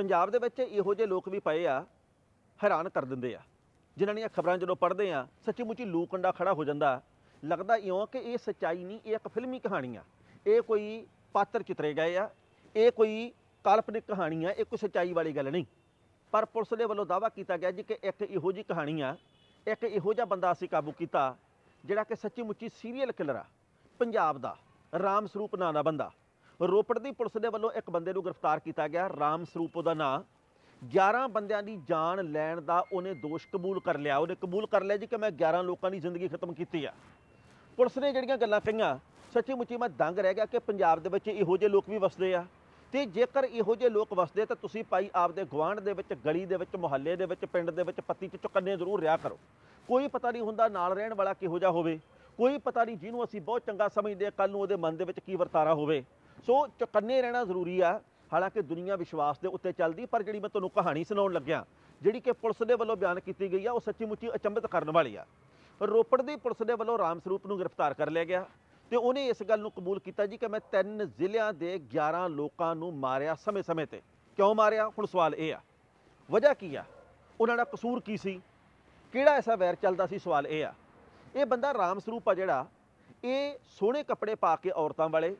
ਪੰਜਾਬ ਦੇ ਵਿੱਚ ਇਹੋ ਜਿਹੇ ਲੋਕ ਵੀ ਪਏ ਆ, ਹੈਰਾਨ ਕਰ ਦਿੰਦੇ ਆ। ਜਿਨ੍ਹਾਂ ਦੀਆਂ ਖਬਰਾਂ ਜਦੋਂ ਪੜ੍ਹਦੇ ਆ ਸੱਚੀ ਮੁੱਚੀ ਲੂ ਕੰਡਾ ਖੜਾ ਹੋ ਜਾਂਦਾ। ਲੱਗਦਾ ਇਉਂ ਕਿ ਇਹ ਸੱਚਾਈ ਨਹੀਂ, ਇਹ ਇੱਕ ਫਿਲਮੀ ਕਹਾਣੀ ਆ। ਇਹ ਕੋਈ ਪਾਤਰ ਚਿਤਰੇ ਗਏ ਆ, ਇਹ ਕੋਈ ਕਾਲਪਨਿਕ ਕਹਾਣੀ ਆ, ਇਹ ਕੋਈ ਸੱਚਾਈ ਵਾਲੀ ਗੱਲ ਨਹੀਂ। ਪਰ ਪੁਲਿਸ ਦੇ ਵੱਲੋਂ ਦਾਅਵਾ ਕੀਤਾ ਗਿਆ ਜੀ ਕਿ ਇੱਕ ਇਹੋ ਜੀ ਕਹਾਣੀ ਆ, ਇੱਕ ਇਹੋ ਜਿਹਾ ਬੰਦਾ ਅਸੀਂ ਕਾਬੂ ਕੀਤਾ, ਜਿਹੜਾ ਕਿ ਸੱਚੀ ਮੁੱਚੀ ਸੀਰੀਅਲ ਕਿਲਰ ਆ, ਪੰਜਾਬ ਦਾ, ਰਾਮ ਸਰੂਪ ਨਾਂ ਦਾ ਬੰਦਾ। ਰੋਪੜ ਦੀ ਪੁਲਿਸ ਦੇ ਵੱਲੋਂ ਇੱਕ ਬੰਦੇ ਨੂੰ ਗ੍ਰਿਫਤਾਰ ਕੀਤਾ ਗਿਆ। ਰਾਮ ਸਰੂਪ ਉਹਦਾ ਨਾਂ। 11 ਬੰਦਿਆਂ ਦੀ ਜਾਨ ਲੈਣ ਦਾ ਉਹਨੇ ਦੋਸ਼ ਕਬੂਲ ਕਰ ਲਿਆ। ਉਹਨੇ ਕਬੂਲ ਕਰ ਲਿਆ ਜੀ ਕਿ ਮੈਂ 11 ਲੋਕਾਂ ਦੀ ਜ਼ਿੰਦਗੀ ਖਤਮ ਕੀਤੀ ਆ। ਪੁਲਿਸ ਨੇ ਜਿਹੜੀਆਂ ਗੱਲਾਂ ਕਹੀਆਂ, ਸੱਚੀ ਮੁੱਚੀ ਮੈਂ ਦੰਗ ਰਹਿ ਗਿਆ ਕਿ ਪੰਜਾਬ ਦੇ ਵਿੱਚ ਇਹੋ ਜਿਹੇ ਲੋਕ ਵੀ ਵਸਦੇ ਆ। ਤੇ ਜੇਕਰ ਇਹੋ ਜਿਹੇ ਲੋਕ ਵਸਦੇ, ਤਾਂ ਤੁਸੀਂ ਭਾਈ ਆਪਦੇ ਗੁਆਂਢ ਦੇ ਵਿੱਚ, ਗਲੀ ਦੇ ਵਿੱਚ, ਮੁਹੱਲੇ ਦੇ ਵਿੱਚ, ਪਿੰਡ ਦੇ ਵਿੱਚ ਪੱਤੀ ਚ ਚੁਕੰਨੇ ਜ਼ਰੂਰ ਰਿਹਾ ਕਰੋ। ਕੋਈ ਪਤਾ ਨਹੀਂ ਹੁੰਦਾ ਨਾਲ ਰਹਿਣ ਵਾਲਾ ਕਿਹੋ ਜਿਹਾ ਹੋਵੇ। ਕੋਈ ਪਤਾ ਨਹੀਂ ਜਿਹਨੂੰ ਅਸੀਂ ਬਹੁਤ ਚੰਗਾ ਸਮਝਦੇ ਕੱਲ ਨੂੰ ਉਹਦੇ ਮਨ ਦੇ ਵਿੱਚ ਕੀ ਵਰਤਾਰਾ ਹੋਵੇ। ਸੋ ਚੁਕੰਨੇ ਰਹਿਣਾ ਜ਼ਰੂਰੀ ਆ। ਹਾਲਾਂਕਿ ਦੁਨੀਆ ਵਿਸ਼ਵਾਸ ਦੇ ਉੱਤੇ ਚੱਲਦੀ, ਪਰ ਜਿਹੜੀ ਮੈਂ ਤੁਹਾਨੂੰ ਕਹਾਣੀ ਸੁਣਾਉਣ ਲੱਗਿਆ, ਜਿਹੜੀ ਕਿ ਪੁਲਿਸ ਦੇ ਵੱਲੋਂ ਬਿਆਨ ਕੀਤੀ ਗਈ ਆ, ਉਹ ਸੱਚੀ ਮੁੱਚੀ ਅਚੰਭਿਤ ਕਰਨ ਵਾਲੀ ਆ। ਰੋਪੜ ਦੀ ਪੁਲਿਸ ਦੇ ਵੱਲੋਂ ਰਾਮ ਸਰੂਪ ਨੂੰ ਗ੍ਰਿਫਤਾਰ ਕਰ ਲਿਆ ਗਿਆ ਤੇ ਉਹਨੇ ਇਸ ਗੱਲ ਨੂੰ ਕਬੂਲ ਕੀਤਾ ਜੀ ਕਿ ਮੈਂ ਤਿੰਨ ਜ਼ਿਲ੍ਹਿਆਂ ਦੇ 11 ਲੋਕਾਂ ਨੂੰ ਮਾਰਿਆ ਸਮੇਂ-ਸਮੇਂ ਤੇ। ਕਿਉਂ ਮਾਰਿਆ? ਹੁਣ ਸਵਾਲ ਇਹ ਆ। ਵਜ੍ਹਾ ਕੀ ਆ? ਉਹਨਾਂ ਦਾ ਕਸੂਰ ਕੀ ਸੀ? ਕਿਹੜਾ ਐਸਾ ਵੈਰ ਚੱਲਦਾ ਸੀ? ਸਵਾਲ ਇਹ ਆ। ਇਹ ਬੰਦਾ ਰਾਮ ਸਰੂਪ ਆ ਜਿਹੜਾ, ਇਹ ਸੋਹਣੇ ਕੱਪੜੇ ਪਾ ਕੇ ਔਰਤਾਂ ਵਾਲੇ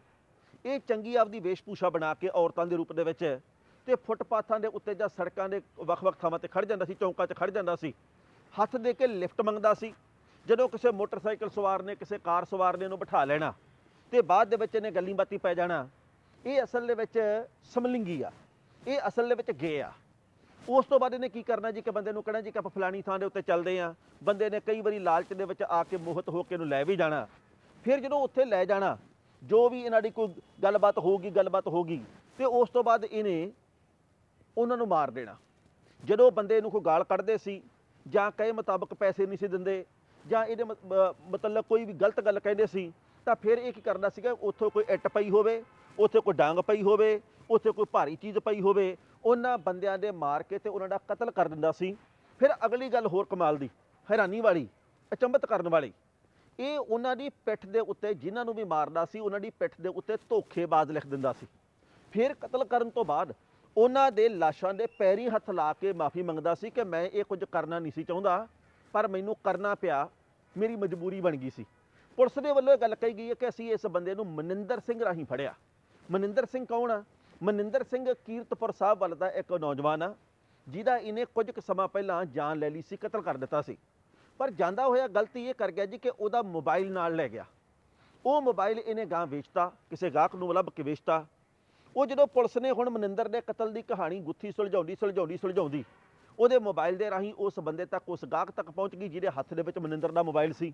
ਇਹ ਚੰਗੀ ਆਪਦੀ ਵੇਸ਼ਭੂਸ਼ਾ ਬਣਾ ਕੇ ਔਰਤਾਂ ਦੇ ਰੂਪ ਦੇ ਵਿੱਚ ਤੇ ਫੁੱਟਪਾਥਾਂ ਦੇ ਉੱਤੇ ਜਾਂ ਸੜਕਾਂ ਦੇ ਵੱਖ-ਵੱਖ ਥਾਵਾਂ ਤੇ ਖੜ ਜਾਂਦਾ ਸੀ, ਚੌਂਕਾਂ 'ਚ ਖੜ ਜਾਂਦਾ ਸੀ। ਹੱਥ ਦੇ ਕੇ ਲਿਫਟ ਮੰਗਦਾ ਸੀ। ਜਦੋਂ ਕਿਸੇ ਮੋਟਰਸਾਈਕਲ ਸਵਾਰ ਨੇ, ਕਿਸੇ ਕਾਰ ਸਵਾਰ ਨੇ ਉਹਨੂੰ ਬਿਠਾ ਲੈਣਾ ਤੇ ਬਾਅਦ ਦੇ ਵਿੱਚ ਇਹਨੇ ਗੱਲੀ ਬਾਤੀ ਪੈ ਜਾਣਾ, ਇਹ ਅਸਲ ਦੇ ਵਿੱਚ ਸਮਲਿੰਗੀ ਆ। ਇਹ ਅਸਲ ਦੇ ਵਿੱਚ ਗੇ ਆ। ਉਸ ਤੋਂ ਬਾਅਦ ਇਹਨੇ ਕੀ ਕਰਨਾ ਜੀ? ਕਿ ਬੰਦੇ ਨੂੰ ਕਹਿਣਾ ਜੀ ਕਿ ਆਪਾਂ ਫਲਾਣੀ ਥਾਂ ਦੇ ਉੱਤੇ ਚੱਲਦੇ ਆਂ ਬੰਦੇ ਨੇ ਕਈ ਵਾਰੀ ਲਾਲਚ ਦੇ ਵਿੱਚ ਆ ਕੇ ਮੋਹਤ ਹੋ ਕੇ ਇਹਨੂੰ ਲੈ ਵੀ ਜਾਣਾ। ਫਿਰ ਜਦੋਂ ਉੱਥੇ ਲੈ ਜਾਣਾ ਜੋ ਵੀ ਇਹਨਾਂ ਦੀ ਕੋਈ ਗੱਲਬਾਤ ਹੋਊਗੀ ਗੱਲਬਾਤ ਹੋਊਗੀ, ਤੇ ਉਸ ਤੋਂ ਬਾਅਦ ਇਹਨੇ ਉਹਨਾਂ ਨੂੰ ਮਾਰ ਦੇਣਾ। ਜਦੋਂ ਬੰਦੇ ਨੂੰ ਕੋਈ ਗਾਲ ਕੱਢਦੇ ਸੀ, ਜਾਂ ਕਹੇ ਮੁਤਾਬਕ ਪੈਸੇ ਨਹੀਂ ਸੀ ਦਿੰਦੇ, ਜਾਂ ਇਹਦੇ ਮ- ਮਤਲਬ ਕੋਈ ਵੀ ਗਲਤ ਗੱਲ ਕਹਿੰਦੇ ਸੀ, ਤਾਂ ਫਿਰ ਇਹ ਕੀ ਕਰਦਾ ਸੀਗਾ, ਉੱਥੋਂ ਕੋਈ ਇੱਟ ਪਈ ਹੋਵੇ, ਉੱਥੇ ਕੋਈ ਡਾਂਗ ਪਈ ਹੋਵੇ, ਉੱਥੇ ਕੋਈ ਭਾਰੀ ਚੀਜ਼ ਪਈ ਹੋਵੇ, ਉਹਨਾਂ ਬੰਦਿਆਂ ਦੇ ਮਾਰ ਕੇ ਤੇ ਉਹਨਾਂ ਦਾ ਕਤਲ ਕਰ ਦਿੰਦਾ ਸੀ। ਫਿਰ ਅਗਲੀ ਗੱਲ ਹੋਰ ਕਮਾਲ ਦੀ, ਹੈਰਾਨੀ ਵਾਲੀ, ਅਚੰਭਤ ਕਰਨ ਵਾਲੀ। ਇਹ ਉਹਨਾਂ ਦੀ ਪਿੱਠ ਦੇ ਉੱਤੇ ਜਿਨ੍ਹਾਂ ਨੂੰ ਵੀ ਮਾਰਦਾ ਸੀ, ਉਹਨਾਂ ਦੀ ਪਿੱਠ ਦੇ ਉੱਤੇ ਧੋਖੇਬਾਜ਼ ਲਿਖ ਦਿੰਦਾ ਸੀ। ਫਿਰ ਕਤਲ ਕਰਨ ਤੋਂ ਬਾਅਦ ਉਹਨਾਂ ਦੇ ਲਾਸ਼ਾਂ ਦੇ ਪੈਰੀ ਹੱਥ ਲਾ ਕੇ ਮਾਫੀ ਮੰਗਦਾ ਸੀ ਕਿ ਮੈਂ ਇਹ ਕੁਝ ਕਰਨਾ ਨਹੀਂ ਸੀ ਚਾਹੁੰਦਾ, ਪਰ ਮੈਨੂੰ ਕਰਨਾ ਪਿਆ, ਮੇਰੀ ਮਜਬੂਰੀ ਬਣ ਗਈ ਸੀ। ਪੁਲਿਸ ਦੇ ਵੱਲੋਂ ਇਹ ਗੱਲ ਕਹੀ ਗਈ ਹੈ ਕਿ ਅਸੀਂ ਇਸ ਬੰਦੇ ਨੂੰ ਮਨਿੰਦਰ ਸਿੰਘ ਰਾਹੀਂ ਫੜਿਆ। ਮਨਿੰਦਰ ਸਿੰਘ ਕੌਣ ਆ? ਮਨਿੰਦਰ ਸਿੰਘ ਕੀਰਤਪੁਰ ਸਾਹਿਬ ਵੱਲ ਦਾ ਇੱਕ ਨੌਜਵਾਨ ਆ, ਜਿਹਦਾ ਇਹਨੇ ਕੁਝ ਕੁ ਸਮਾਂ ਪਹਿਲਾਂ ਜਾਨ ਲੈ ਲਈ ਸੀ, ਕਤਲ ਕਰ ਦਿੱਤਾ ਸੀ। ਪਰ ਜਾਂਦਾ ਹੋਇਆ ਗਲਤੀ ਇਹ ਕਰ ਗਿਆ ਜੀ ਕਿ ਉਹਦਾ ਮੋਬਾਈਲ ਨਾਲ ਲੈ ਗਿਆ। ਉਹ ਮੋਬਾਈਲ ਇਹਨੇ ਗਾਂ ਵੇਚਤਾ, ਕਿਸੇ ਗਾਹਕ ਨੂੰ ਲੱਭ ਕੇ ਵੇਚਤਾ। ਉਹ ਜਦੋਂ ਪੁਲਿਸ ਨੇ ਹੁਣ ਮਨਿੰਦਰ ਦੇ ਕਤਲ ਦੀ ਕਹਾਣੀ ਗੁੱਥੀ ਸੁਲਝਾਉਂਦੀ ਸੁਲਝਾਉਂਦੀ ਸੁਲਝਾਉਂਦੀ, ਉਹਦੇ ਮੋਬਾਈਲ ਦੇ ਰਾਹੀਂ ਉਸ ਬੰਦੇ ਤੱਕ, ਉਸ ਗਾਹਕ ਤੱਕ ਪਹੁੰਚ ਗਈ ਜਿਹਦੇ ਹੱਥ ਦੇ ਵਿੱਚ ਮਨਿੰਦਰ ਦਾ ਮੋਬਾਈਲ ਸੀ।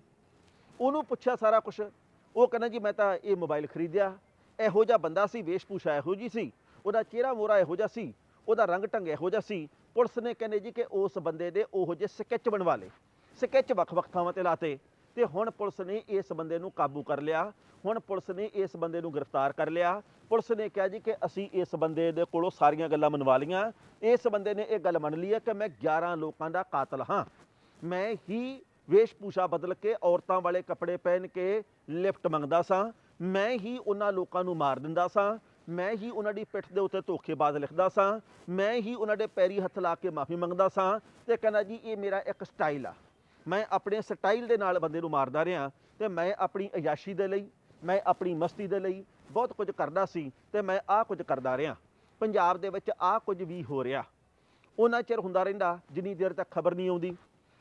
ਉਹਨੂੰ ਪੁੱਛਿਆ ਸਾਰਾ ਕੁਝ ਉਹ ਕਹਿੰਦਾ ਜੀ, ਮੈਂ ਤਾਂ ਇਹ ਮੋਬਾਈਲ ਖਰੀਦਿਆ। ਇਹੋ ਜਿਹਾ ਬੰਦਾ ਸੀ, ਵੇਸ਼ਭੂਸ਼ਾ ਇਹੋ ਜੀ ਸੀ। ਉਹਦਾ ਚਿਹਰਾ ਮੋਰਾ ਇਹੋ ਜਿਹਾ ਸੀ। ਉਹਦਾ ਰੰਗ ਢੰਗ ਇਹੋ ਜਿਹਾ ਸੀ। ਪੁਲਿਸ ਨੇ ਕਹਿੰਦੇ ਜੀ ਕਿ ਉਸ ਬੰਦੇ ਦੇ ਉਹੋ ਜਿਹੇ ਸਕੈਚ ਬਣਵਾ ਲਏ। ਸਕੈਚ ਵੱਖ-ਵੱਖ ਥਾਵਾਂ ਤੇ ਲਾਤੇ ਤੇ ਹੁਣ ਪੁਲਿਸ ਨੇ ਇਸ ਬੰਦੇ ਨੂੰ ਕਾਬੂ ਕਰ ਲਿਆ। ਹੁਣ ਪੁਲਿਸ ਨੇ ਇਸ ਬੰਦੇ ਨੂੰ ਗ੍ਰਿਫਤਾਰ ਕਰ ਲਿਆ। ਪੁਲਿਸ ਨੇ ਕਿਹਾ ਜੀ ਕਿ ਅਸੀਂ ਇਸ ਬੰਦੇ ਦੇ ਕੋਲੋਂ ਸਾਰੀਆਂ ਗੱਲਾਂ ਮਨਵਾ ਲਈਆਂ। ਇਸ ਬੰਦੇ ਨੇ ਇਹ ਗੱਲ ਮੰਨ ਲਈ ਹੈ ਕਿ ਮੈਂ 11 ਲੋਕਾਂ ਦਾ ਕਾਤਲ ਹਾਂ। ਮੈਂ ਹੀ ਵੇਸ਼ਭੂਸ਼ਾ ਬਦਲ ਕੇ ਔਰਤਾਂ ਵਾਲੇ ਕੱਪੜੇ ਪਹਿਨ ਕੇ ਲਿਫਟ ਮੰਗਦਾ ਸਾਂ। ਮੈਂ ਹੀ ਉਹਨਾਂ ਲੋਕਾਂ ਨੂੰ ਮਾਰ ਦਿੰਦਾ ਸਾਂ। ਮੈਂ ਹੀ ਉਹਨਾਂ ਦੀ ਪਿੱਠ ਦੇ ਉੱਤੇ ਧੋਖੇਬਾਜ਼ ਲਿਖਦਾ ਸਾਂ। ਮੈਂ ਹੀ ਉਹਨਾਂ ਦੇ ਪੈਰੀ ਹੱਥ ਲਾ ਕੇ ਮਾਫੀ ਮੰਗਦਾ ਸਾਂ। ਤੇ ਕਹਿੰਦਾ ਜੀ, ਇਹ ਮੇਰਾ ਇੱਕ ਸਟਾਈਲ ਆ। ਮੈਂ ਆਪਣੇ ਸਟਾਈਲ ਦੇ ਨਾਲ ਬੰਦੇ ਨੂੰ ਮਾਰਦਾ ਰਿਹਾ ਤੇ ਮੈਂ ਆਪਣੀ ਅਯਾਸ਼ੀ ਦੇ ਲਈ, ਮੈਂ ਆਪਣੀ ਮਸਤੀ ਦੇ ਲਈ ਬਹੁਤ ਕੁਝ ਕਰਦਾ ਸੀ ਤੇ ਮੈਂ ਆਹ ਕੁਝ ਕਰਦਾ ਰਿਹਾ। ਪੰਜਾਬ ਦੇ ਵਿੱਚ ਆਹ ਕੁਝ ਵੀ ਹੋ ਰਿਹਾ। ਉਹਨਾਂ ਚਿਰ ਹੁੰਦਾ ਰਹਿੰਦਾ ਜਿੰਨੀ ਦੇਰ ਤੱਕ ਖਬਰ ਨਹੀਂ ਆਉਂਦੀ,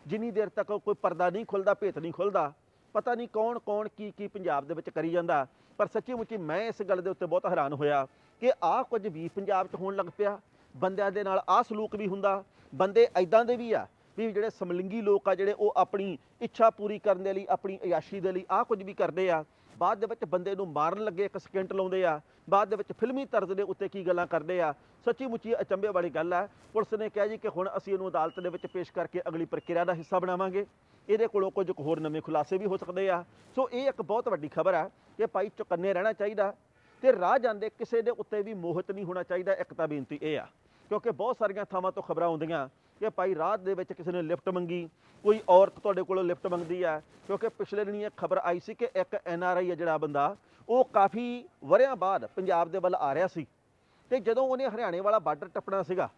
ਜਿੰਨੀ ਦੇਰ ਤੱਕ ਕੋਈ ਪਰਦਾ ਨਹੀਂ ਖੁੱਲਦਾ, ਭੇਤ ਨਹੀਂ ਖੁੱਲਦਾ। ਪਤਾ ਨਹੀਂ ਕੌਣ ਕੌਣ ਕੀ ਕੀ ਪੰਜਾਬ ਦੇ ਵਿੱਚ ਕਰੀ ਜਾਂਦਾ। ਪਰ ਸੱਚੀ ਮੁੱਚੀ ਮੈਂ ਇਸ ਗੱਲ ਦੇ ਉੱਤੇ ਬਹੁਤ ਹੈਰਾਨ ਹੋਇਆ ਕਿ ਆਹ ਕੁਝ ਵੀ ਪੰਜਾਬ 'ਚ ਹੋਣ ਲੱਗ ਪਿਆ। ਬੰਦਿਆਂ ਦੇ ਨਾਲ ਆਹ ਸਲੂਕ ਵੀ ਹੁੰਦਾ। ਬੰਦੇ ਐਦਾਂ ਦੇ ਵੀ ਆ ਵੀ ਜਿਹੜੇ ਸਮਲਿੰਗੀ ਲੋਕ ਆ ਜਿਹੜੇ ਉਹ ਆਪਣੀ ਇੱਛਾ ਪੂਰੀ ਕਰਨ ਦੇ ਲਈ, ਆਪਣੀ ਅਯਾਸ਼ੀ ਦੇ ਲਈ ਆਹ ਕੁਝ ਵੀ ਕਰਦੇ ਆ, ਬਾਅਦ ਦੇ ਵਿੱਚ ਬੰਦੇ ਨੂੰ ਮਾਰਨ ਲੱਗੇ, ਇੱਕ ਸਕਿੰਟ ਲਾਉਂਦੇ ਆ, ਬਾਅਦ ਦੇ ਵਿੱਚ ਫਿਲਮੀ ਤਰਜ਼ ਦੇ ਉੱਤੇ ਕੀ ਗੱਲਾਂ ਕਰਦੇ ਆ, ਸੱਚੀ ਮੁੱਚੀ ਅਚੰਭੇ ਵਾਲੀ ਗੱਲ ਆ। ਪੁਲਿਸ ਨੇ ਕਿਹਾ ਜੀ ਕਿ ਹੁਣ ਅਸੀਂ ਇਹਨੂੰ ਅਦਾਲਤ ਦੇ ਵਿੱਚ ਪੇਸ਼ ਕਰਕੇ ਅਗਲੀ ਪ੍ਰਕਿਰਿਆ ਦਾ ਹਿੱਸਾ ਬਣਾਵਾਂਗੇ। ਇਹਦੇ ਕੋਲੋਂ ਕੁਝ ਕੁ ਹੋਰ ਨਵੇਂ ਖੁਲਾਸੇ ਵੀ ਹੋ ਸਕਦੇ ਆ। ਸੋ ਇਹ ਇੱਕ ਬਹੁਤ ਵੱਡੀ ਖਬਰ ਆ ਕਿ ਭਾਈ ਚੁਕੰਨੇ ਰਹਿਣਾ ਚਾਹੀਦਾ ਤੇ ਰਾਹ ਜਾਂਦੇ ਕਿਸੇ ਦੇ ਉੱਤੇ ਵੀ ਮੋਹਿਤ ਨਹੀਂ ਹੋਣਾ ਚਾਹੀਦਾ, ਇੱਕ ਤਾਂ ਬੇਨਤੀ ਇਹ ਆ। ਕਿਉਂਕਿ ਬਹੁਤ ਸਾਰੀਆਂ ਥਾਵਾਂ ਤੋਂ ਖਬਰਾਂ ਆਉਂਦੀਆਂ ਕਿ ਭਾਈ ਰਾਤ ਦੇ ਵਿੱਚ ਕਿਸੇ ਨੇ ਲਿਫਟ ਮੰਗੀ, ਕੋਈ ਔਰਤ ਤੁਹਾਡੇ ਕੋਲੋਂ ਲਿਫਟ ਮੰਗਦੀ ਆ ਕਿਉਂਕਿ ਪਿਛਲੇ ਦਿਨੀ ਇੱਕ ਖਬਰ ਆਈ ਸੀ ਕਿ ਇੱਕ ਐਨ ਆਰ ਆਈ ਹੈ ਜਿਹੜਾ ਬੰਦਾ, ਉਹ ਕਾਫੀ ਵਰਿਆਂ ਬਾਅਦ ਪੰਜਾਬ ਦੇ ਵੱਲ ਆ ਰਿਹਾ ਸੀ। ਤੇ ਜਦੋਂ ਉਹਨੇ ਹਰਿਆਣੇ ਵਾਲਾ ਬਾਰਡਰ ਟੱਪਣਾ ਸੀਗਾ,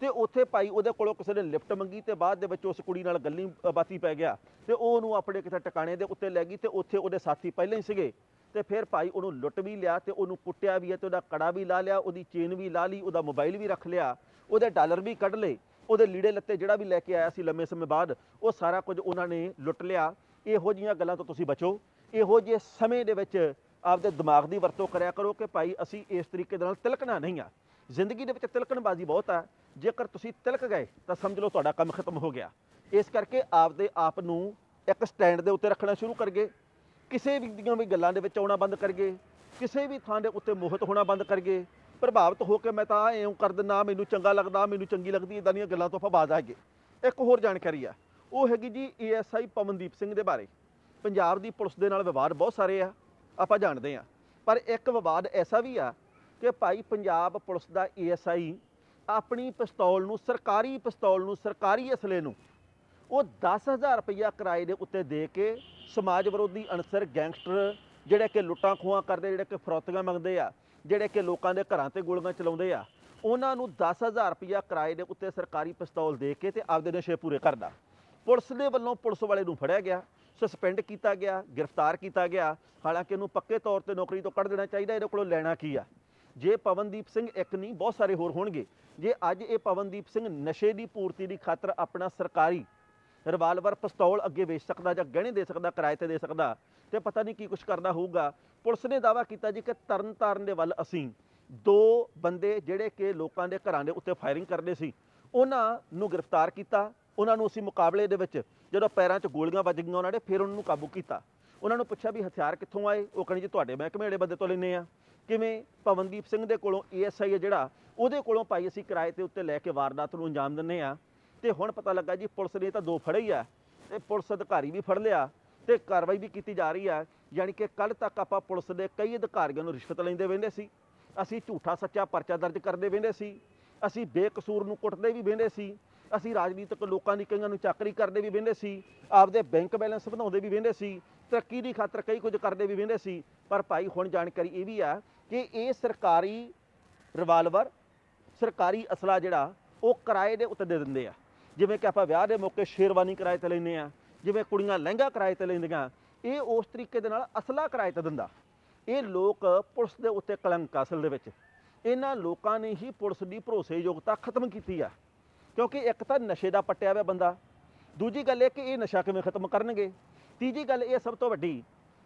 ਤੇ ਉੱਥੇ ਭਾਈ ਉਹਦੇ ਕੋਲੋਂ ਕਿਸੇ ਨੇ ਲਿਫਟ ਮੰਗੀ ਤੇ ਬਾਅਦ ਦੇ ਵਿੱਚ ਉਸ ਕੁੜੀ ਨਾਲ ਗੱਲੀ ਬਾਤੀ ਪੈ ਗਿਆ। ਤੇ ਉਹ ਉਹਨੂੰ ਆਪਣੇ ਕਿਤੇ ਟਿਕਾਣੇ ਦੇ ਉੱਤੇ ਲੈ ਗਈ ਤੇ ਉੱਥੇ ਉਹਦੇ ਸਾਥੀ ਪਹਿਲਾਂ ਹੀ ਸੀਗੇ। ਤੇ ਫਿਰ ਭਾਈ ਉਹਨੂੰ ਲੁੱਟ ਵੀ ਲਿਆ ਤੇ ਉਹਨੂੰ ਕੁੱਟਿਆ ਵੀ ਹੈ ਤੇ ਉਹਦਾ ਕੜਾ ਵੀ ਲਾ ਲਿਆ, ਉਹਦੀ ਚੇਨ ਵੀ ਲਾ ਲਈ, ਉਹਦਾ ਮੋਬਾਈਲ ਵੀ ਰੱਖ ਲਿਆ, ਉਹਦੇ ਡਾਲਰ ਵੀ ਕੱਢ ਲਏ। ਉਹਦੇ ਲੀੜੇ ਲੱਤੇ ਜਿਹੜਾ ਵੀ ਲੈ ਕੇ ਆਇਆ ਸੀ ਲੰਮੇ ਸਮੇਂ ਬਾਅਦ, ਉਹ ਸਾਰਾ ਕੁਝ ਉਹਨਾਂ ਨੇ ਲੁੱਟ ਲਿਆ। ਇਹੋ ਜਿਹੀਆਂ ਗੱਲਾਂ ਤੋਂ ਤੁਸੀਂ ਬਚੋ। ਇਹੋ ਜਿਹੇ ਸਮੇਂ ਦੇ ਵਿੱਚ ਆਪਦੇ ਦਿਮਾਗ ਦੀ ਵਰਤੋਂ ਕਰਿਆ ਕਰੋ ਕਿ ਭਾਈ ਅਸੀਂ ਇਸ ਤਰੀਕੇ ਦੇ ਨਾਲ ਤਿਲਕਣਾ ਨਹੀਂ ਆ। ਜ਼ਿੰਦਗੀ ਦੇ ਵਿੱਚ ਤਿਲਕਣਬਾਜ਼ੀ ਬਹੁਤ ਆ। ਜੇਕਰ ਤੁਸੀਂ ਤਿਲਕ ਗਏ, ਤਾਂ ਸਮਝ ਲਓ ਤੁਹਾਡਾ ਕੰਮ ਖਤਮ ਹੋ ਗਿਆ। ਇਸ ਕਰਕੇ ਆਪਦੇ ਆਪ ਨੂੰ ਇੱਕ ਸਟੈਂਡ ਦੇ ਉੱਤੇ ਰੱਖਣਾ ਸ਼ੁਰੂ ਕਰ ਗਏ। ਕਿਸੇ ਵੀ ਦੀਆਂ ਵੀ ਗੱਲਾਂ ਦੇ ਵਿੱਚ ਆਉਣਾ ਬੰਦ ਕਰ ਗਏ। ਕਿਸੇ ਵੀ ਥਾਂ ਦੇ ਉੱਤੇ ਮੋਹਤ ਹੋਣਾ ਬੰਦ ਕਰ ਗਏ। ਪ੍ਰਭਾਵਿਤ ਹੋ ਕੇ ਮੈਂ ਤਾਂ ਐਂ ਕਰ ਦਿੰਦਾ, ਮੈਨੂੰ ਚੰਗਾ ਲੱਗਦਾ, ਮੈਨੂੰ ਚੰਗੀ ਲੱਗਦੀ ਇਦਾਂ ਦੀਆਂ ਗੱਲਾਂ ਤੋਂ ਆਪਾਂ ਬਾਜ਼ ਆ ਗਏ ਇੱਕ ਹੋਰ ਜਾਣਕਾਰੀ ਆ, ਉਹ ਹੈਗੀ ਜੀ ਏਐਸਆਈ ਪਵਨਦੀਪ ਸਿੰਘ ਦੇ ਬਾਰੇ। ਪੰਜਾਬ ਦੀ ਪੁਲਿਸ ਦੇ ਨਾਲ ਵਿਵਾਦ ਬਹੁਤ ਸਾਰੇ ਆ, ਆਪਾਂ ਜਾਣਦੇ ਆ। ਪਰ ਇੱਕ ਵਿਵਾਦ ਐਸਾ ਵੀ ਆ ਕਿ ਭਾਈ ਪੰਜਾਬ ਪੁਲਿਸ ਦਾ ਏਐਸਆਈ ਆਪਣੀ ਪਿਸਤੌਲ ਨੂੰ, ਸਰਕਾਰੀ ਪਿਸਤੌਲ ਨੂੰ, ਸਰਕਾਰੀ ਅਸਲੇ ਨੂੰ, ਉਹ 10000 ਰੁਪਇਆ ਕਿਰਾਏ ਦੇ ਉੱਤੇ ਦੇ ਕੇ ਸਮਾਜ ਵਿਰੋਧੀ ਅਨਸਰ ਗੈਂਗਸਟਰ ਜਿਹੜੇ ਕਿ ਲੁੱਟਾਂ ਖੋਹਾਂ ਕਰਦੇ, ਜਿਹੜੇ ਕਿ ਫਰੋਤੀਆਂ ਮੰਗਦੇ ਆ ਜਿਹੜੇ ਕਿ ਲੋਕਾਂ ਦੇ ਘਰਾਂ ਤੇ ਗੋਲੀਆਂ ਚਲਾਉਂਦੇ ਆ, ਉਹਨਾਂ ਨੂੰ 10000 ਰੁਪਇਆ ਕਿਰਾਏ ਦੇ ਉੱਤੇ ਸਰਕਾਰੀ ਪਿਸਤੌਲ ਦੇ ਕੇ ਤੇ ਆਪਦੇ ਨਸ਼ੇ ਪੂਰੇ ਕਰਦਾ। ਪੁਲਿਸ ਦੇ ਵੱਲੋਂ ਪੁਲਿਸ ਵਾਲੇ ਨੂੰ ਫੜਿਆ ਗਿਆ, ਸਸਪੈਂਡ ਕੀਤਾ ਗਿਆ, ਗ੍ਰਿਫਤਾਰ ਕੀਤਾ ਗਿਆ। ਹਾਲਾਂਕਿ ਇਹਨੂੰ ਪੱਕੇ ਤੌਰ ਤੇ ਨੌਕਰੀ ਤੋਂ ਕੱਢ ਦੇਣਾ ਚਾਹੀਦਾ, ਇਹਦੇ ਕੋਲੋਂ ਲੈਣਾ ਕੀ ਆ? ਜੇ ਪਵਨਦੀਪ ਸਿੰਘ ਇੱਕ ਨਹੀਂ, ਬਹੁਤ ਸਾਰੇ ਹੋਰ ਹੋਣਗੇ। ਜੇ ਅੱਜ ਇਹ ਪਵਨਦੀਪ ਸਿੰਘ ਨਸ਼ੇ ਦੀ ਪੂਰਤੀ ਦੀ ਖਾਤਰ ਆਪਣਾ ਸਰਕਾਰੀ ਰਿਵਾਲਵਰ ਪਿਸਤੌਲ ਅੱਗੇ ਵੇਚ ਸਕਦਾ ਜਾਂ ਗਹਿਣੇ ਦੇ ਸਕਦਾ, ਕਿਰਾਏ ਤੇ ਦੇ ਸਕਦਾ ਤੇ ਪਤਾ ਨਹੀਂ ਕੀ ਕੁਝ ਕਰਦਾ ਹੋਊਗਾ। ਪੁਲਿਸ ਨੇ ਦਾਵਾ ਕੀਤਾ ਜੀ ਕਿ ਤਰਨ ਤਾਰਨ ਦੇ ਵੱਲ ਅਸੀਂ ਦੋ ਬੰਦੇ ਜਿਹੜੇ ਕਿ ਲੋਕਾਂ ਦੇ ਘਰਾਂ ਦੇ ਉੱਤੇ ਫਾਇਰਿੰਗ ਕਰਦੇ ਸੀ, ਉਹਨਾਂ ਨੂੰ ਗ੍ਰਿਫਤਾਰ ਕੀਤਾ, ਉਹਨਾਂ ਨੂੰ ਅਸੀਂ ਮੁਕਾਬਲੇ ਦੇ ਵਿੱਚ ਜਦੋਂ ਪੈਰਾਂ 'ਚ ਗੋਲੀਆਂ ਵੱਜ ਗਈਆਂ ਉਹਨਾਂ ਨੇ ਫਿਰ ਉਹਨਾਂ ਨੂੰ ਕਾਬੂ ਕੀਤਾ। ਉਹਨਾਂ ਨੂੰ ਪੁੱਛਿਆ ਵੀ ਹਥਿਆਰ ਕਿੱਥੋਂ ਆਏ? ਉਹ ਕਹਿੰਦੇ ਜੀ ਤੁਹਾਡੇ ਮਹਿਕਮੇ ਵਾਲੇ ਬੰਦੇ ਤੋਂ ਲੈਨੇ ਆ ਕਿਵੇਂ? ਪਵਨਦੀਪ ਸਿੰਘ ਦੇ ਕੋਲੋਂ ਏਐਸਆਈ ਹੈ ਜਿਹੜਾ, ਉਹਦੇ ਕੋਲੋਂ ਭਾਈ ਅਸੀਂ ਕਿਰਾਏ ਤੇ ਉੱਤੇ ਲੈ ਕੇ ਵਾਰਦਾਤ ਨੂੰ ਅੰਜਾਮ ਦਿੰਨੇ ਆ ਤੇ ਹੁਣ ਪਤਾ ਲੱਗਾ ਜੀ ਪੁਲਿਸ ਨੇ ਤਾਂ ਦੋ ਫੜੇ ਹੀ ਆ ਤੇ ਪੁਲਿਸ ਅਧਿਕਾਰੀ ਵੀ ਫੜ ਲਿਆ ਤੇ ਕਾਰਵਾਈ ਵੀ ਕੀਤੀ ਜਾ ਰਹੀ ਹੈ ਯਾਨੀ ਕਿ ਕੱਲ ਤੱਕ ਆਪਾਂ ਪੁਲਿਸ ਦੇ ਕਈ ਅਧਿਕਾਰੀਆਂ ਨੂੰ ਰਿਸ਼ਵਤ ਲੈਂਦੇ ਵਹਿੰਦੇ ਸੀ। ਅਸੀਂ ਝੂਠਾ ਸੱਚਾ ਪਰਚਾ ਦਰਜ ਕਰਦੇ ਵਹਿੰਦੇ ਸੀ। ਅਸੀਂ ਬੇਕਸੂਰ ਨੂੰ ਕੁੱਟਦੇ ਵੀ ਵੇਂਦੇ ਸੀ। ਅਸੀਂ ਰਾਜਨੀਤਿਕ ਲੋਕਾਂ ਦੀ ਕਈਆਂ ਨੂੰ ਚਾਕਰੀ ਕਰਦੇ ਵੀ ਵਹਿੰਦੇ ਸੀ। ਆਪਦੇ ਬੈਂਕ ਬੈਲੈਂਸ ਵਧਾਉਂਦੇ ਵੀ ਵਹਿੰਦੇ ਸੀ। ਤਰੱਕੀ ਦੀ ਖਾਤਰ ਕਈ ਕੁਝ ਕਰਦੇ ਵੀ ਵਹਿੰਦੇ ਸੀ। ਪਰ ਭਾਈ, ਹੁਣ ਜਾਣਕਾਰੀ ਇਹ ਵੀ ਆ ਕਿ ਇਹ ਸਰਕਾਰੀ ਰਿਵਾਲਵਰ ਸਰਕਾਰੀ ਅਸਲਾ ਜਿਹੜਾ, ਉਹ ਕਿਰਾਏ ਦੇ ਉੱਤੇ ਦੇ ਦਿੰਦੇ ਆ। ਜਿਵੇਂ ਕਿ ਆਪਾਂ ਵਿਆਹ ਦੇ ਮੌਕੇ ਸ਼ੇਰਵਾਨੀ ਕਿਰਾਏ ਤੇ ਲੈਂਦੇ ਆ ਜਿਵੇਂ ਕੁੜੀਆਂ ਲਹਿੰਗਾ ਕਿਰਾਏ ਤੇ ਲੈਂਦੀਆਂ, ਇਹ ਉਸ ਤਰੀਕੇ ਦੇ ਨਾਲ ਅਸਲਾ ਕਿਰਾਏ ਤੇ ਦਿੰਦਾ। ਇਹ ਲੋਕ ਪੁਲਿਸ ਦੇ ਉੱਤੇ ਕਲੰਕ ਅਸਲ ਦੇ ਵਿੱਚ। ਇਹਨਾਂ ਲੋਕਾਂ ਨੇ ਹੀ ਪੁਲਿਸ ਦੀ ਭਰੋਸੇਯੋਗਤਾ ਖਤਮ ਕੀਤੀ ਆ। ਕਿਉਂਕਿ ਇੱਕ ਤਾਂ ਨਸ਼ੇ ਦਾ ਪੱਟਿਆ ਹੋਇਆ ਬੰਦਾ, ਦੂਜੀ ਗੱਲ ਇਹ ਕਿ ਇਹ ਨਸ਼ਾ ਕਿਵੇਂ ਖਤਮ ਕਰਨਗੇ? ਤੀਜੀ ਗੱਲ ਇਹ ਸਭ ਤੋਂ ਵੱਡੀ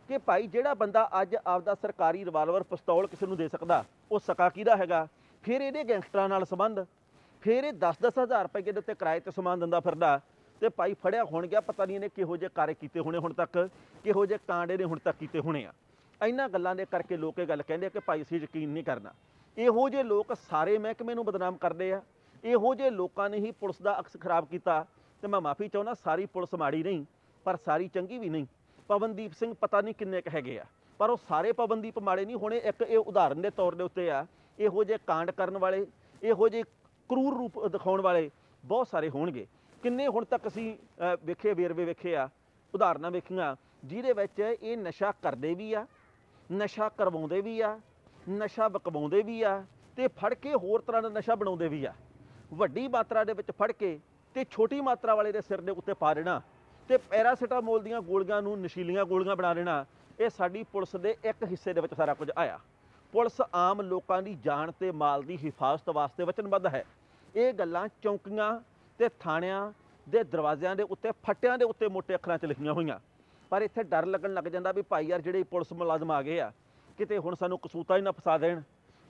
ਕਿ ਭਾਈ ਜਿਹੜਾ ਬੰਦਾ ਅੱਜ ਆਪਦਾ ਸਰਕਾਰੀ ਰਿਵਾਲਵਰ ਪਿਸਤੌਲ ਕਿਸੇ ਨੂੰ ਦੇ ਸਕਦਾ, ਉਹ ਸਕਾ ਕਿਹਦਾ ਹੈਗਾ? ਫਿਰ ਇਹਦੇ ਗੈਂਗਸਟਰਾਂ ਨਾਲ ਸੰਬੰਧ। ਫਿਰ ਇਹ 10-10 ਹਜ਼ਾਰ ਰੁਪਏ ਦੇ ਉੱਤੇ ਕਿਰਾਏ ਤੇ ਸਮਾਨ ਦਿੰਦਾ ਫਿਰਦਾ? ਤੇ ਭਾਈ ਫੜਿਆ ਹੋਣ ਗਿਆ, ਪਤਾ ਨਹੀਂ ਇਹਨੇ ਕਿਹੋ ਜਿਹੇ ਕਾਰੇ ਕੀਤੇ ਹੋਣੇ ਹੁਣ ਤੱਕ, ਕਿਹੋ ਜਿਹੇ ਕਾਂਡੇ ਨੇ ਹੁਣ ਤੱਕ ਕੀਤੇ ਹੋਣੇ ਆ। ਇਹਨਾਂ ਗੱਲਾਂ ਦੇ ਕਰਕੇ ਲੋਕ ਇਹ ਗੱਲ ਕਹਿੰਦੇ ਆ ਕਿ ਭਾਈ ਅਸੀਂ ਯਕੀਨ ਨਹੀਂ ਕਰਨਾ। ਇਹੋ ਜਿਹੇ ਲੋਕ ਸਾਰੇ ਮਹਿਕਮੇ ਨੂੰ ਬਦਨਾਮ ਕਰਦੇ ਆ। ਇਹੋ ਜਿਹੇ ਲੋਕਾਂ ਨੇ ਹੀ ਪੁਲਿਸ ਦਾ ਅਕਸ ਖਰਾਬ ਕੀਤਾ। ਤੇ ਮੈਂ ਮਾਫੀ ਚਾਹੁੰਦਾ, ਸਾਰੀ ਪੁਲਿਸ ਮਾੜੀ ਨਹੀਂ, ਪਰ ਸਾਰੀ ਚੰਗੀ ਵੀ ਨਹੀਂ। ਪਵਨਦੀਪ ਸਿੰਘ ਪਤਾ ਨਹੀਂ ਕਿੰਨੇ ਕ ਹੈਗੇ ਆ। ਪਰ ਉਹ ਸਾਰੇ ਪਵਨਦੀਪ ਮਾੜੇ ਨਹੀਂ, ਹੋਣੇ ਇੱਕ ਇਹ ਉਦਾਹਰਨ ਦੇ ਤੌਰ ਦੇ ਉੱਤੇ ਆ। ਇਹੋ ਜਿਹੇ ਕਾਂਡ ਕਰਨ ਵਾਲੇ, ਇਹੋ ਜਿਹੇ ਕਰੂਰ ਰੂਪ ਦਿਖਾਉਣ ਵਾਲੇ ਬਹੁਤ ਸਾਰੇ ਹੋਣਗੇ। ਕਿੰਨੇ ਹੁਣ ਤੱਕ ਅਸੀਂ ਵੇਖੇ, ਵੇਰਵੇ ਵੇਖੇ ਆ, ਉਦਾਹਰਨਾਂ ਵੇਖੀਆਂ, ਜਿਹਦੇ ਵਿੱਚ ਇਹ ਨਸ਼ਾ ਕਰਦੇ ਵੀ ਆ, ਨਸ਼ਾ ਕਰਵਾਉਂਦੇ ਵੀ ਆ, ਨਸ਼ਾ ਵਕਵਾਉਂਦੇ ਵੀ ਆ ਤੇ ਫੜ ਕੇ ਹੋਰ ਤਰ੍ਹਾਂ ਦਾ ਨਸ਼ਾ ਬਣਾਉਂਦੇ ਵੀ ਆ। ਵੱਡੀ ਮਾਤਰਾ ਦੇ ਵਿੱਚ ਫੜ ਕੇ ਤੇ ਛੋਟੀ ਮਾਤਰਾ ਵਾਲੇ ਦੇ ਸਿਰ ਦੇ ਉੱਤੇ ਪਾ ਦੇਣਾ ਤੇ ਪੈਰਾਸੀਟਾਮੋਲ ਦੀਆਂ ਗੋਲੀਆਂ ਨੂੰ ਨਸ਼ੀਲੀਆਂ ਗੋਲੀਆਂ ਬਣਾ ਦੇਣਾ, ਇਹ ਸਾਡੀ ਪੁਲਿਸ ਦੇ ਇੱਕ ਹਿੱਸੇ ਦੇ ਵਿੱਚ ਸਾਰਾ ਕੁਝ ਆਇਆ। ਪੁਲਿਸ ਆਮ ਲੋਕਾਂ ਦੀ ਜਾਨ ਤੇ ਮਾਲ ਦੀ ਹਿਫਾਜ਼ਤ ਵਾਸਤੇ ਵਚਨਬੱਧ ਹੈ। ਇਹ ਗੱਲਾਂ ਚੌਂਕੀਆਂ ਤੇ ਥਾਣਿਆਂ ਦੇ ਦਰਵਾਜ਼ਿਆਂ ਦੇ ਉੱਤੇ, ਫੱਟਿਆਂ ਦੇ ਉੱਤੇ ਮੋਟੇ ਅੱਖਰਾਂ 'ਚ ਲਿਖੀਆਂ ਹੋਈਆਂ। ਪਰ ਇੱਥੇ ਡਰ ਲੱਗਣ ਲੱਗ ਜਾਂਦਾ ਵੀ ਭਾਈ ਯਾਰ ਜਿਹੜੇ ਪੁਲਿਸ ਮੁਲਾਜ਼ਮ ਆ ਗਏ ਆ, ਕਿਤੇ ਹੁਣ ਸਾਨੂੰ ਕਸੂਤਾ ਹੀ ਨਾ ਫਸਾ ਦੇਣ।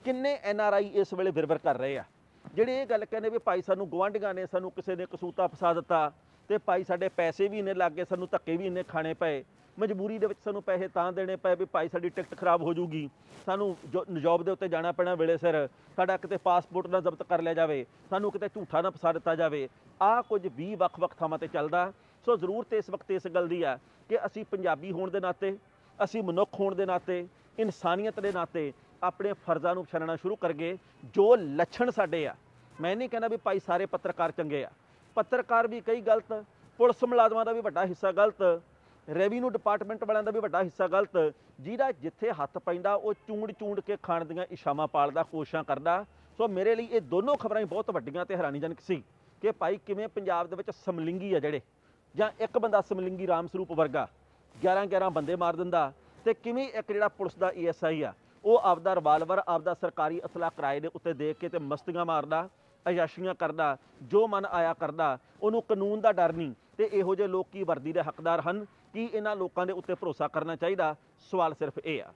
ਕਿੰਨੇ ਐਨ ਆਰ ਆਈ ਇਸ ਵੇਲੇ ਵਿਰਵਰ ਕਰ ਰਹੇ ਆ? ਜਿਹੜੇ ਇਹ ਗੱਲ ਕਹਿੰਦੇ ਵੀ ਭਾਈ ਸਾਨੂੰ ਗਵਾਂਢੀਆਂ ਨੇ ਸਾਨੂੰ ਕਿਸੇ ਨੇ ਕਸੂਤਾ ਫਸਾ ਦਿੱਤਾ ਤੇ ਭਾਈ ਸਾਡੇ ਪੈਸੇ ਵੀ ਇੰਨੇ ਲੱਗ ਗਏ, ਸਾਨੂੰ ਧੱਕੇ ਵੀ ਇੰਨੇ ਖਾਣੇ ਪਏ ਮਜਬੂਰੀ ਦੇ ਵਿੱਚ ਸਾਨੂੰ ਪੈਸੇ ਤਾਂ ਦੇਣੇ ਪਏ ਵੀ ਭਾਈ ਸਾਡੀ ਟਿਕਟ ਖਰਾਬ ਹੋ ਜੂਗੀ। ਸਾਨੂੰ ਜੌਬ ਦੇ ਉੱਤੇ ਜਾਣਾ ਪੈਣਾ ਵੇਲੇ ਸਿਰ। ਸਾਡਾ ਕਿਤੇ ਪਾਸਪੋਰਟ ਨਾ ਜ਼ਬਤ ਕਰ ਲਿਆ ਜਾਵੇ। ਸਾਨੂੰ ਕਿਤੇ ਝੂਠਾ ਨਾ ਫਸਾ ਦਿੱਤਾ ਜਾਵੇ। ਆਹ ਕੁਝ ਵੀ ਵੱਖ-ਵੱਖ ਥਾਵਾਂ ਤੇ ਚੱਲਦਾ। ਸੋ ਜ਼ਰੂਰਤ ਇਸ ਵਕਤ ਇਸ ਗੱਲ ਦੀ ਆ ਕਿ ਅਸੀਂ ਪੰਜਾਬੀ ਹੋਣ ਦੇ ਨਾਤੇ, ਅਸੀਂ ਮਨੁੱਖ ਹੋਣ ਦੇ ਨਾਤੇ, ਇਨਸਾਨੀਅਤ ਦੇ ਨਾਤੇ ਆਪਣੇ ਫਰਜ਼ਾਂ ਨੂੰ ਪਛਾਣਨਾ ਸ਼ੁਰੂ ਕਰਗੇ, ਜੋ ਲੱਛਣ ਸਾਡੇ ਆ। ਮੈਂ ਨਹੀਂ ਕਹਿੰਦਾ ਵੀ ਭਾਈ ਸਾਰੇ ਪੱਤਰਕਾਰ ਚੰਗੇ ਆ। ਪੱਤਰਕਾਰ ਵੀ ਕਈ ਗਲਤ, ਪੁਲਿਸ ਮੁਲਾਜ਼ਮਾਂ ਦਾ ਵੀ ਵੱਡਾ ਹਿੱਸਾ ਗਲਤ। ਰੈਵਨਿਊ ਡਿਪਾਰਟਮੈਂਟ ਵਾਲਿਆਂ ਦਾ ਵੀ ਵੱਡਾ ਹਿੱਸਾ ਗਲਤ। ਜਿਹਦਾ ਜਿੱਥੇ ਹੱਥ ਪੈਂਦਾ, ਉਹ ਚੂੰਡ ਚੂੰਡ ਕੇ ਖਾਣ ਦੀਆਂ ਇਸ਼ਾਵਾਂ ਪਾਲਦਾ, ਕੋਸ਼ਿਸ਼ਾਂ ਕਰਦਾ। ਸੋ ਮੇਰੇ ਲਈ ਇਹ ਦੋਨੋਂ ਖਬਰਾਂ ਹੀ ਬਹੁਤ ਵੱਡੀਆਂ ਤੇ ਹੈਰਾਨੀਜਨਕ ਸੀ ਕਿ ਭਾਈ ਕਿਵੇਂ ਪੰਜਾਬ ਦੇ ਵਿੱਚ ਸਮਲਿੰਗੀ ਆ ਜਿਹੜੇ, ਜਾਂ ਇੱਕ ਬੰਦਾ ਸਮਲਿੰਗੀ ਰਾਮ ਸਰੂਪ ਵਰਗਾ 11 11 ਬੰਦੇ ਮਾਰ ਦਿੰਦਾ ਤੇ ਕਿਵੇਂ ਇੱਕ ਜਿਹੜਾ ਪੁਲਿਸ ਦਾ ਈਐਸਆਈ ਆ, ਉਹ ਆਪਦਾ ਰਿਵਾਲਵਰ ਆਪਦਾ ਸਰਕਾਰੀ ਅਸਲਾ ਕਿਰਾਏ ਦੇ ਉੱਤੇ ਦੇਖ ਕੇ ਤੇ ਮਸਤੀਆਂ ਮਾਰਦਾ, ਅਯਾਸ਼ੀਆਂ ਕਰਦਾ, ਜੋ ਮਨ ਆਇਆ ਕਰਦਾ, ਉਹਨੂੰ ਕਾਨੂੰਨ ਦਾ ਡਰ ਨਹੀਂ ਤੇ ਇਹੋ ਜਿਹੇ ਲੋਕ ਕੀ ਵਰਦੀ ਦੇ ਹੱਕਦਾਰ ਹਨ? ਕੀ ਇਹਨਾਂ ਲੋਕਾਂ ਦੇ ਉੱਤੇ ਭਰੋਸਾ ਕਰਨਾ ਚਾਹੀਦਾ? ਸਵਾਲ ਸਿਰਫ ਇਹ ਆ।